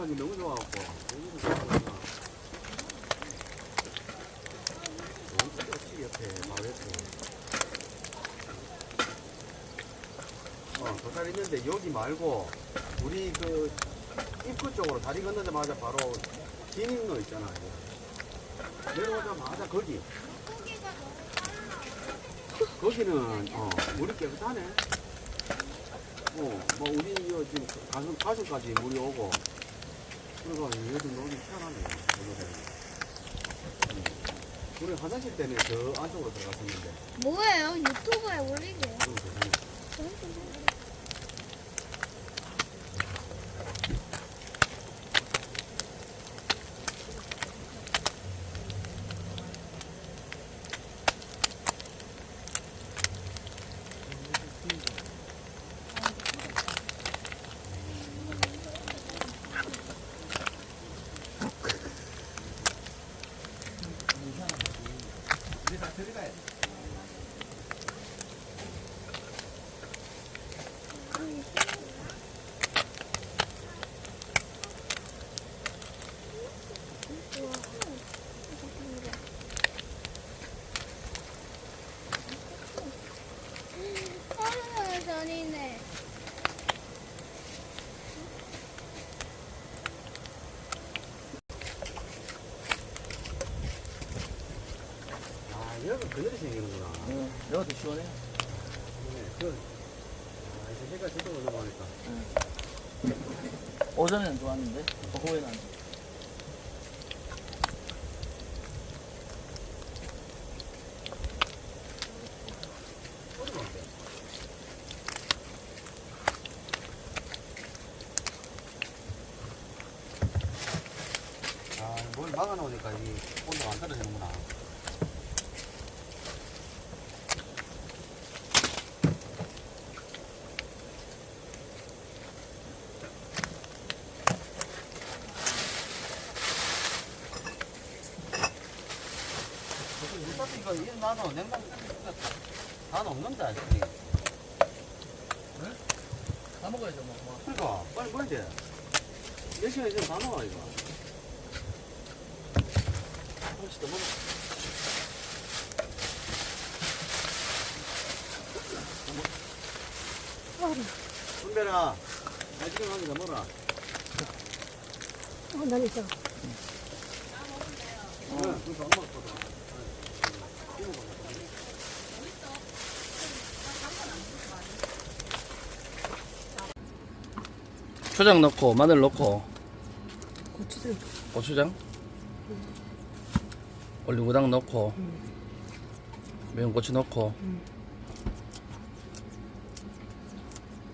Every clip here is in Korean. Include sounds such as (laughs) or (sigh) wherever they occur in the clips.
하기 너무 좋아갖고. 옆에, 옆에. 어, 도달 있는데 여기 말고, 우리 그, 입구 쪽으로 다리 건너자마자 바로 진입로 있잖아, 이거. 내려오자마자 거기. 거기는, 어, 물이 깨끗하네. 어, 뭐, 우리, 요, 지금, 가슴, 가슴까지 물이 오고, 그래가 얘도 너무 시원하네, 오늘은. 음. 우리 화장실 때는 저 안쪽으로 들어갔었는데, 뭐예요? 유튜브에 올리게요. 좀 괜찮네. 아, 전이네. 아, 여기 그늘이 생기는구나. 응, 여기도 시원해. 네, 그, 아, 이제 해가 저쪽으로 넘어가니까. 오전에는 좋았는데, 오후에는 안 좋아. 아, 뭘 막아놓으니까 이 온도가 안 떨어지는구나. 이거 일 놔도 냉장 다, 다 녹는다 아직. 다 먹어야죠, 뭐. 뭐. 그러니까 빨리 먹어야 돼. 몇 시간 있으면 다 먹어 이거. 혹시 더 먹어? 은별아, 맛있게 먹으니까 먹어라. 어, 난 있어. 응, 그거 안 먹었거든. 초장 넣고, 마늘 넣고, 고추장. 고추장, 올리고당 넣고, 매운 고추 넣고,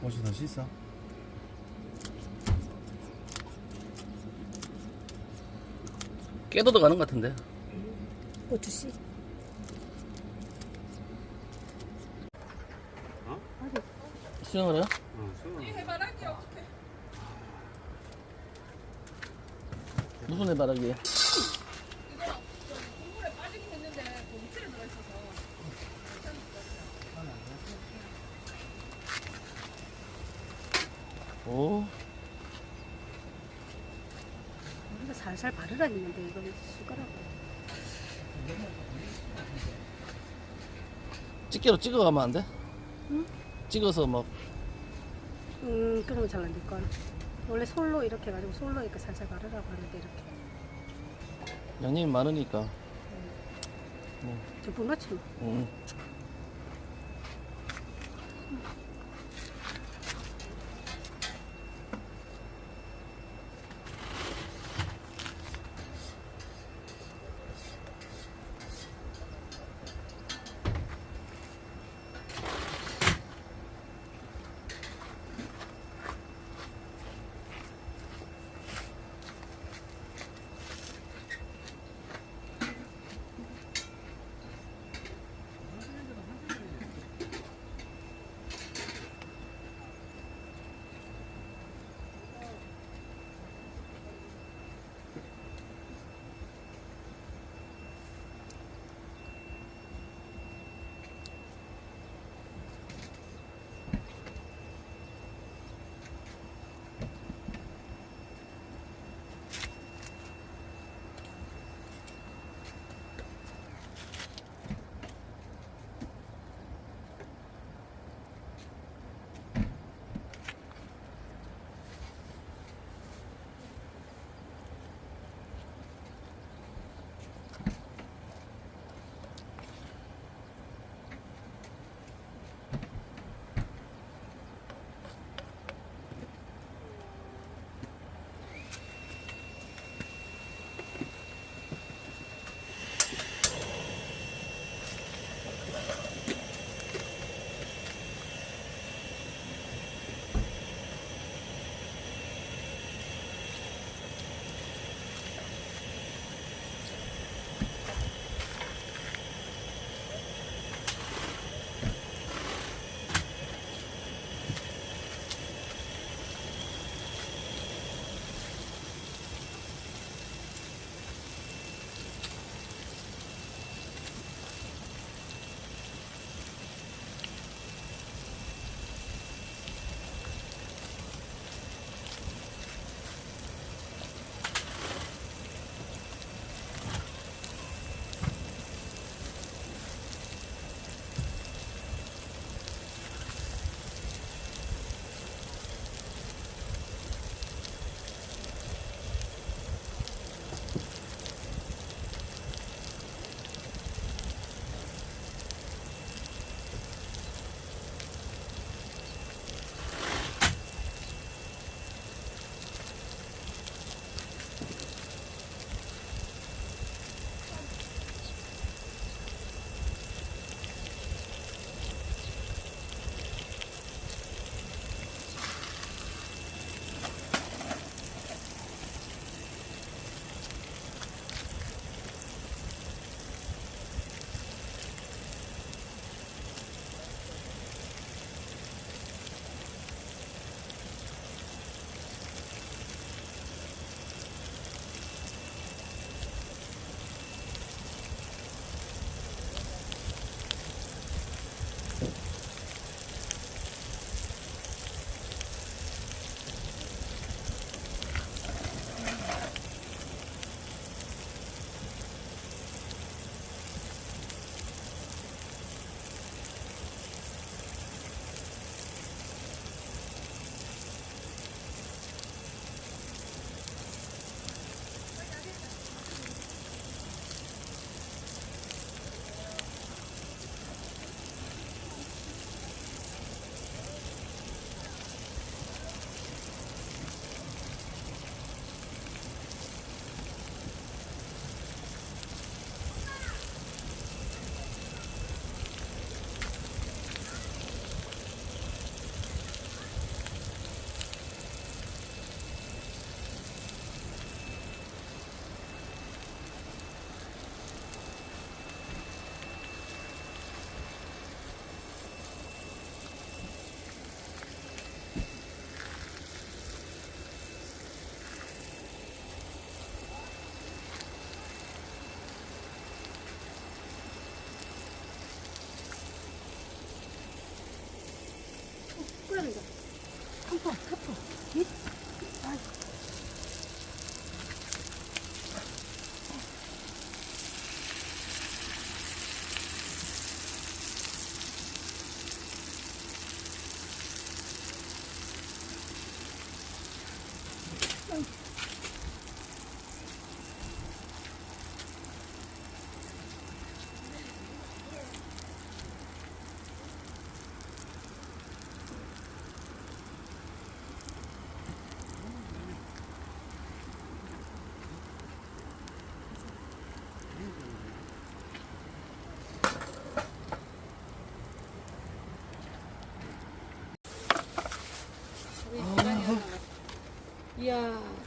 혹시 더 씻어? 깨도 들어가는 것 같은데. 고추씨. 수영을 해요? 응, 수영. 무슨 해바라기? 오, 우리가 살살 바르라 했는데 이걸 숟가락으로 집게로 찍어가면 안 돼? 응? 찍어서 막, 음 그러면 잘 안 될걸 원래 솔로 이렇게 해가지고 솔로 이렇게 살살 바르라고 하는데 이렇게 양념이 많으니까. 저분 넣지 뭐 응.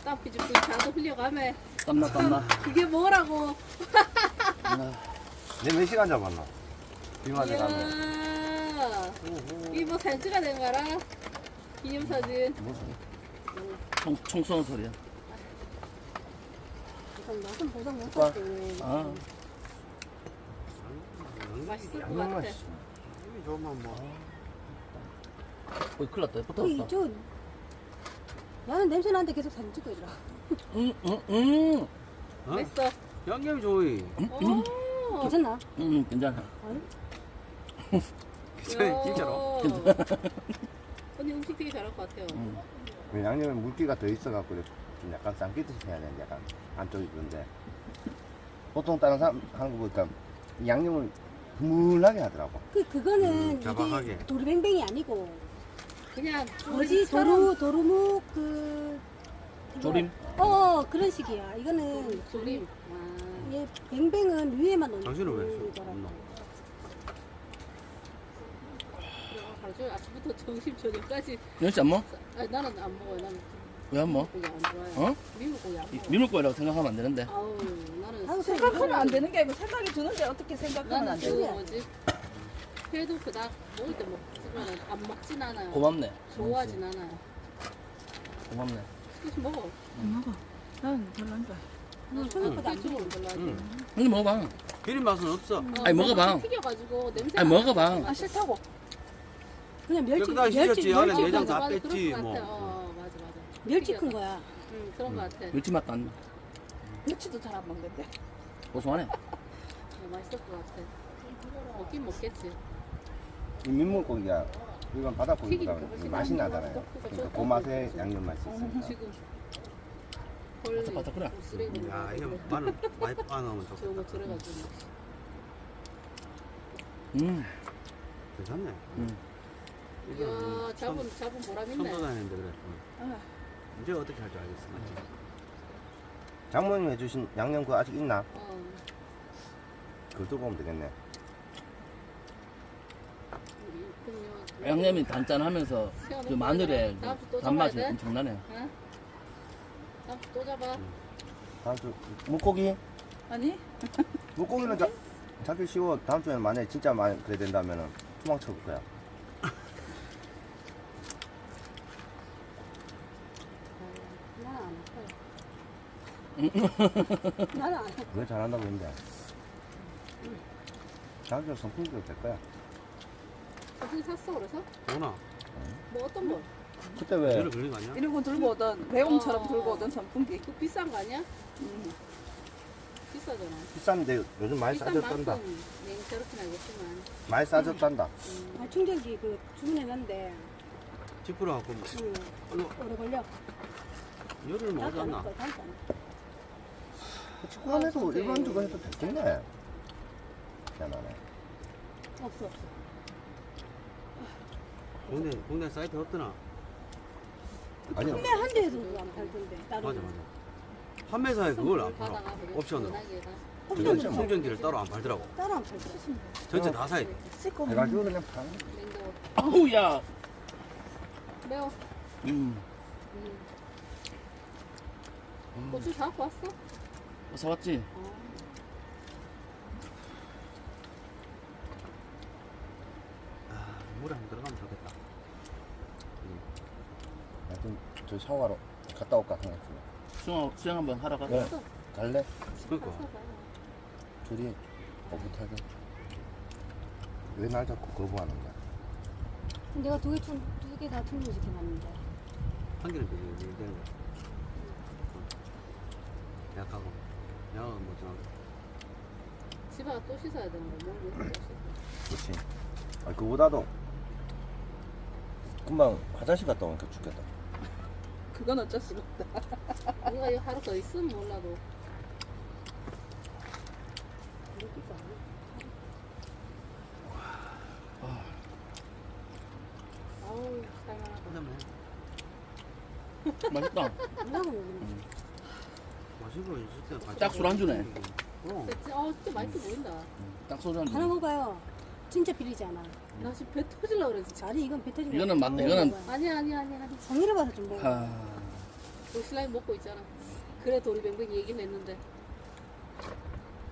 땀 삐죽삐죽 자도 흘려가매. 땀나 땀나. 그게 뭐라고? 아, 내몇 시간 잡았나? 비 맞아 가면. 이야, 이뭐 사진 찍어야 되는 거라? 기념사진. 총, 총 쏘는 소리야. 맛은 보상 못 오빠. 아, 맛있을 것 양념 같아. 좋으면 뭐. 어이 큰일 났다. 저 나는 냄새 나는데 계속 사진 찍고 있더라. 응, 응, 응. 어? 됐어. 양념이 좋이. 오, 괜찮나? 응, 괜찮아. 진짜로. 언니 음식 되게 잘할 것 같아요. 응. 그 양념에 물기가 더 있어갖고 좀 약간 쌈기듯이 해야 되는데 약간 안쪽이 그런데 보통 다른 사람 하는 거 보니까 이 양념을 흐물하게 하더라고 그 그거는 음. 이게 도루뱅뱅이 아니고 그냥 뭐지 도루 도루묵 그 그거- 조림? 어 그런 식이야. 이거는 조림. 아, 얘 뱅뱅은 위에만 넣는 당신은 왜? 거라고. 없나? 종일 아침부터 점심 저녁까지. 연씨 안 먹어? 아, 나는 안 먹어요. 나는 왜 안 먹어? 고기 안 좋아해요. 어? 미국 고기 안 이- 먹어. 민물고기라고 생각하면 안 되는데. 아우 나는 아우, 생각하면 안 되는 게 아니고 생각이 드는데 어떻게 생각하면 나는 안 그 되냐? 뭐지 회도 그닥 먹을 때 먹 지만 안 먹진 않아요. 고맙네. 좋아하진 않아요. 고맙네. 조금씩 먹어. 먹어. 난. 응, 생각보다 안 좋아. 별로. 응. 근데 먹어봐. 비린 맛은 없어. 어, 아니, 먹어봐. 튀겨가지고 냄새. 아니, 먹어봐. 아 싫다고. 그냥 멸치 깨끗하게 멸치. 안에 멸치 내장 큰다 거. 뺐지, 뭐. 어, 맞아 맞아. 멸치 큰 거야. 응 그런 거 같아. 멸치 맛도 안 나. 멸치도 잘 안 먹는데. 고소하네. 어, 맛있을 것 같아. 먹긴 먹겠지. 이 민물고기가 일반 바닷고기보다 맛이 나잖아요 그러니까 그 맛에 양념 맛이 헐 바삭바삭하네. 쓰레기 야, 이거 마늘 많이 빠놓으면 좋겠다. 저거 들어가지고 음, 괜찮네. 음. 이거 이야 잡은 잡은 보람 처음 있네 다녔는데 그래. 응. 아, 이제 어떻게 할 줄 알겠어. 맞지? 장모님 해주신 양념 그거 아직 있나? 어 그걸 들고 오면 되겠네 우리 그럼요. 양념이 단짠하면서 그 마늘의 다음 주또 그 단맛이 잡아야 돼? 엄청나네. 응? 다음 주또 잡아 다음 주 물고기? 아니? (laughs) 물고기는 자, 잡기 쉬워 다음 주에는 만약에 진짜 많이 그래 된다면은 투망 쳐볼 거야 나는 안 해. 왜 잘한다고 했는데 다음 주에 선풍기도 될 거야 사진 샀어 그래서? 오나? 뭐 어떤 거? 그때 왜거 아니야? 이런 거 들고 오던 매움처럼 어. 들고 오던 선풍기. 그 비싼 거 아니야? 음. 비싸잖아 비싼데 요즘 많이 비싼 싸졌단다 만큼 네, 저렇게는 알겠지만 많이 싸졌단다 음. 아, 충전기 그 주문해놨는데 지푸라 갖고 뭐, 응, 이거 오래 걸려. 열을 못 다시 안 잤나? 할 거야, 다시 안 해. 치과에도 선생님. 일반 주거 해도 됐겠네 희한하네 없어 없어. 국내 국내 사이트 없더나? 아니 판매 한 대에서 안 팔던데. 따로. 맞아 맞아. 판매사에 그걸 안 팔아. 옵션으로. 다. 그렇죠. 충전기를 따로 안 팔더라고. 따로 안 팔어. 전체 다 사야 돼. 씻고 해가지고 그냥 파 냉장고 아우, 야. 매워 음, 음. 고추 다 갖고 왔어? 어, 사왔지? 어. 아, 한번 들어가면 좋겠다. 하여튼 저 샤워하러 갔다 올까 생각 중이야 수영, 수영 한번 하러 가자. 네. 갈래? 그러니까. 둘이 오붓하게 왜 날 자꾸 거부하는 거야 내가 두개 충, 두개 다 충전시켜 놨는데. 한 개는 되게 되게 되는 거야. 약하고. 약은 뭐 좀. 집에 또 씻어야 되는 거 뭐, 뭘 씻어? 그렇지 아 그보다도 금방 화장실 갔다 오니까 죽겠다 그건 어쩔 수가 없다. 우리가 이거 하루 더 있으면 몰라도. 아우 살만하다. 맛있다. 먹는 마시고 있을 때 같이 딱 술 안주네. 어. 진짜 어 진짜 맛있게 보인다. 딱 소주 한 하나 잔. 먹어요. 진짜 비리지 않아. 나 지금 배 터질라 그랬지. 아니 이건 배 터지면 이거는 맞네, 이거는- 아니야 아니야 아니야. 아니야. 성의를 봐서 좀 먹어. 하. 우리 신랑이 먹고 있잖아. 그래 도리뱅뱅 얘기는 했는데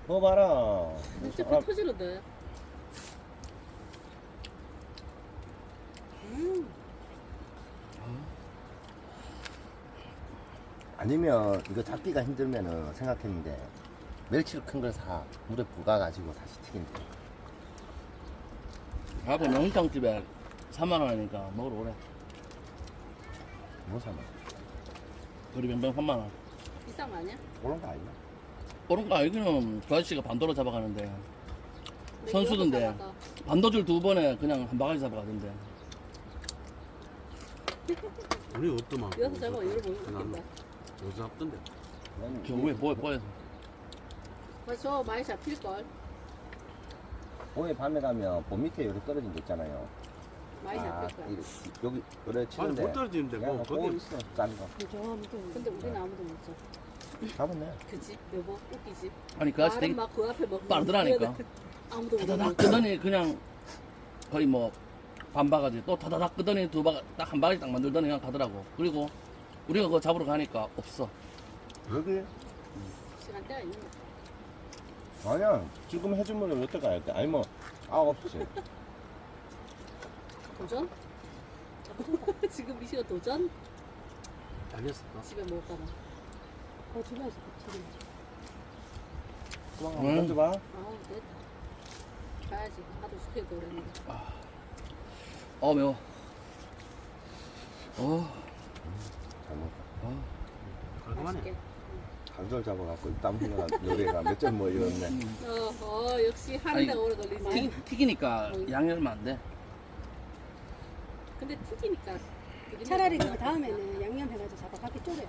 뭐 봐라. 진짜 아, 배 터지는데. 아니면 이거 잡기가 힘들면은 생각했는데 멸치를 큰 걸 사. 물에 부가가지고 다시 튀긴대. 가고 명탕 집에 3만 원이니까 먹으러 오래. 뭐 사나? 도리뱅뱅 3만 원. 비싼 거 아니야? 그런 거 아니야? 그런 거 알기는 그 아저씨가 반도로 잡아가는데 근데 선수던데. 반도줄 두 번에 그냥 한 바가지 잡아가던데. (laughs) 우리 없더만. 여기서 잡아 이걸 못난 먹겠다. 여기서 잡던데. 난 겨우에 보여 보여서. 맞아 많이 잡힐 걸. 오해 밤에 가면 봄 밑에 여기 떨어진 데 있잖아요. 많이 아, 잡힐 거야. 이- 여기 그래 아니 치는데. 못 떨어지는데 야, 뭐 거기 거기 있어 짠 거. 그죠? 무슨 근데 우리는 아무도 못 잡. 잡았네. 그지? 여보 웃기지? 아니 그 아저씨 말은 되게 막 그 앞에 먹고 빠르더라니까. 아무도 못 타다닥 잡. 끄더니 그냥 거의 뭐 반바가지 또 타다닥 끄더니 두 바가 딱 한 바가지 딱 만들더니 그냥 가더라고. 그리고 우리가 그거 잡으러 가니까 없어. 여기 시간대가 있는 거. 아니야. 지금 해주면 여태 가야 돼. 아니 뭐 아홉 시. 도전? (laughs) 지금 이 시간 도전? 아니었을까? 집에 못 가나? 어 주변에서 지금 그만 응. 던져봐. 아우 됐다. 가야지. 하도 숙회도 그랬는데. 어 매워. 어. 잘 먹다. 어. 깔끔하네. 맛있게. 강절 잡아갖고 땀 흘러가 노래가 몇 점 뭐 이러네. 어, 어 역시 하는데가 오래 걸리지. 튀기, 튀기니까 양념 안 돼. 근데 튀기니까. 차라리 거. 그 다음에는 양념 해가지고 잡아 갖게 졸여.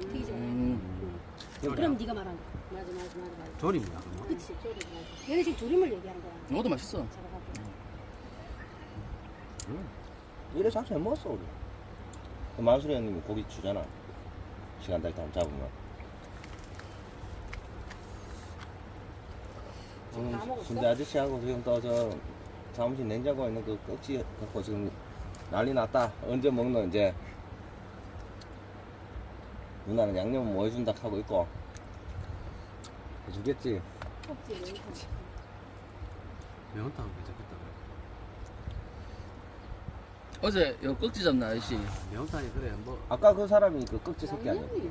튀기지 말고. 음. 그럼 네가 말한 거. 맞아 맞아 맞아 맞아. 조림이야 그러면. 그치 쪼리 맞아. 얘네 지금 조림을 얘기하는 거야. 이것도 맛있어. 잡아갖고. 응. 이래 자주 해 먹었어 우리. 그 만수리 형님이 고기 주잖아. 시간 될 때 한번 잡으면. 지금 다 먹었어? 순대 아저씨하고 지금 또 저 사무실 냉장고에 있는 그 꺽지 갖고 지금 난리 났다. 언제 먹노 이제. 누나는 양념 뭐 해준다 하고 있고. 해주겠지. 껍질 왜 이렇게 매운탕 괜찮겠다. 어제 여 꺽지 잡나 아저씨. 매운탕이 그래 뭐 아까 그 사람이 그 꺽지 새끼 아니야? 양념이.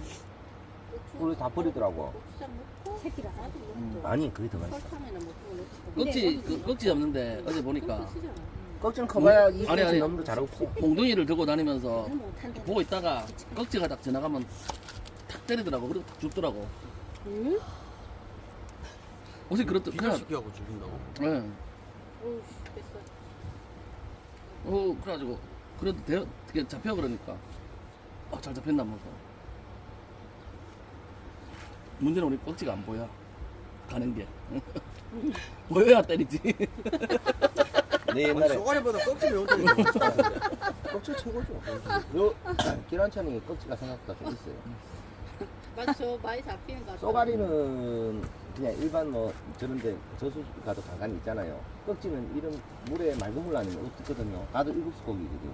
그걸 다 버리더라고. 나도 음. 아니 그게 더 맛있어. 꺽지 그 꺽지 잡는데 어제 보니까. 꺽지는 커봐야 아니, 2cm 아니. 넘도 잘 없어. 몽둥이를 들고 다니면서 못한다. 보고 있다가 꺽지가 딱 지나가면 탁 때리더라고. 그리고 탁 죽더라고. 응? 어제 그렇더 그냥 기절시켜갖고 죽인다고? 예. 됐어. 어 그래가지고 그래도 대, 그게 잡혀 그러니까 아, 잘 잡혔나 면서 문제는 우리 꺽지가 안 보여 가는 게 (laughs) 보여야 때리지 (laughs) 내 아니 옛날에 쏘가리보다 껍질 매운탕이 더 맛있다는데. 꺽지 최고죠. 요 계란찬이 꺽지가 생각보다 좀 있어요. 저 많이 잡히는 거 같아. 쏘가리는 그냥 일반 뭐 저런데 저수 가도 간간히 있잖아요. 꺽지는 이런 물에 맑은 물 아니면 없거든요. 나도 일국수 고기거든.